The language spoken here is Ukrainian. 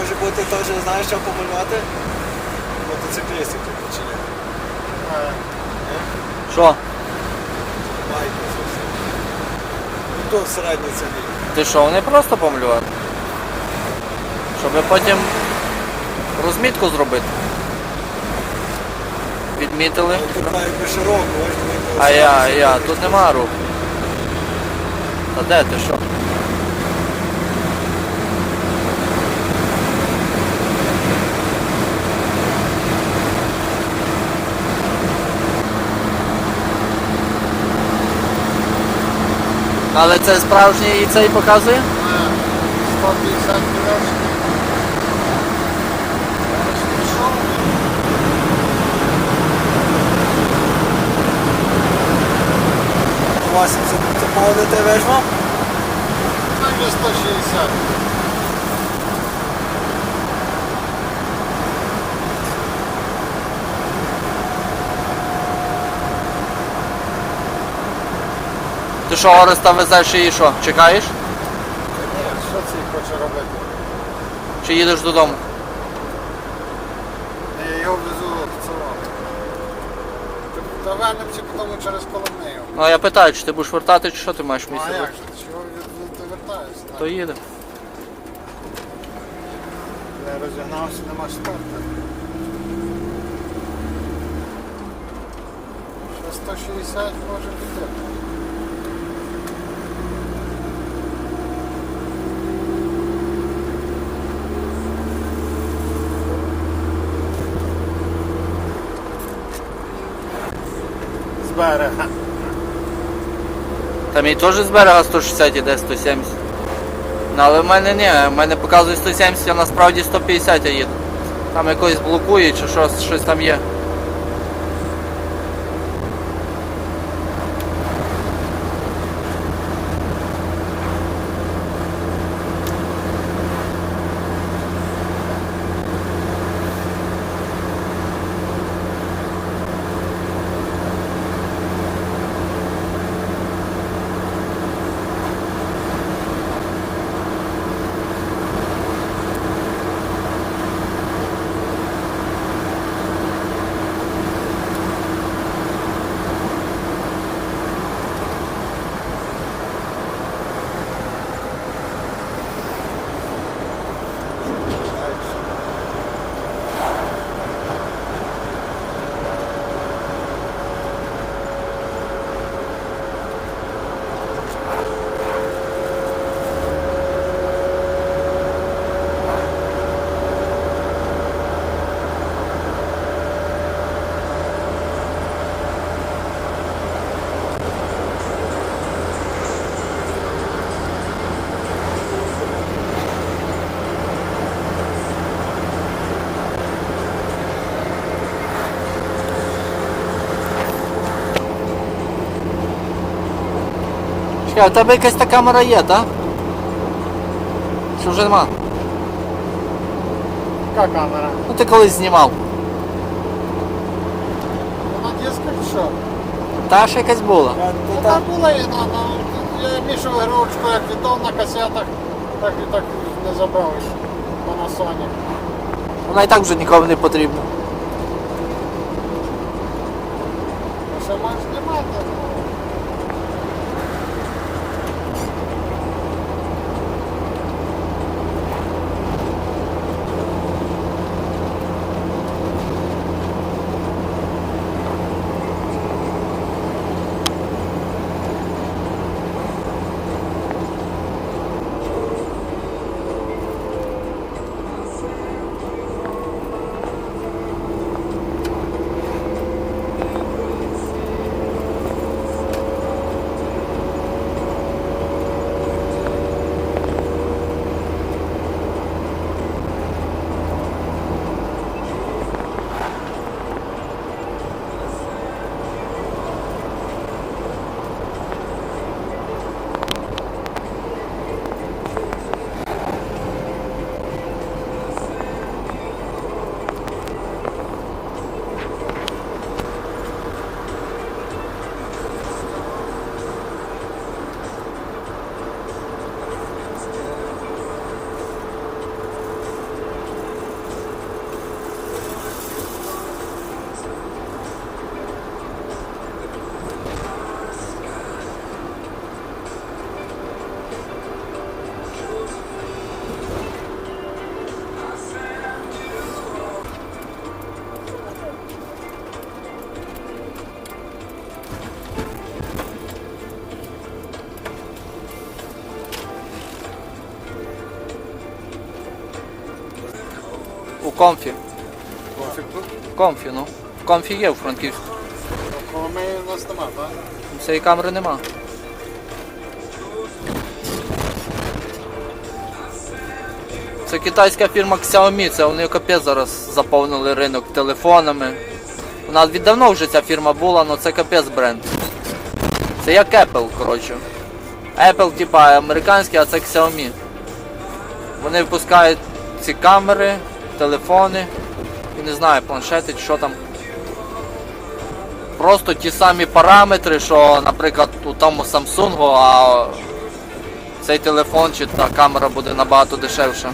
може бути теж, знаєш, що помалювати? Мотоциклістів тут чи? Що? Майки зовсім. Ну, середній ціні. Ти що, вони просто помалювати? Щоб потім розмітку зробити. Відмітили. Тут якби широко, ось ми А я, я, тут нема руху. Та де ти що? Але це справжній і цей показує? 150 кілометрів. 80 це поводити вижмо. Там є 160. Що, Ореста везеш і що? Чекаєш? Ні, що цей хоче робити? Чи їдеш додому? Я його везу в. Та вернемося потім через Коломию. Ну а я питаю, чи ти будеш вертати, чи що ти маєш Ну а як же? Чого від- ти вертаєшся? То їде. Я розігнався, нема старта. Ще 160 може бути. З берега. Там і теж з берега 160 іде 170. Ну але в мене ні, в мене показує 170, а насправді 150 я їду. Там якось блокує чи щось, щось там є. Чекай, у тебе якась та камера є, так? Чи вже нема? Яка камера? Ну ти колись знімав. Вона дискать що? Та ще якась була. Ну там була і на, на, я Мішу ігрушку як віддав на касетах, так і так не забрав ще. Panasonic. Вона і так вже нікому не потрібна. Ну ще маєш знімати. У комфі. Конфіг тут? Комфі, ну. В комфі є у Франківську. Коли ми у нас нема, так? Цієї камери нема. Це китайська фірма Xiaomi, це вони капець зараз заповнили ринок телефонами. У нас віддавно вже ця фірма була, але це капець бренд. Це як Apple, коротше. Apple, типа американський, а це Xiaomi. Вони випускають ці камери, телефони і не знаю, планшети, що там. Просто ті самі параметри, що, наприклад, у тому Samsung, а цей телефон чи та камера буде набагато дешевша.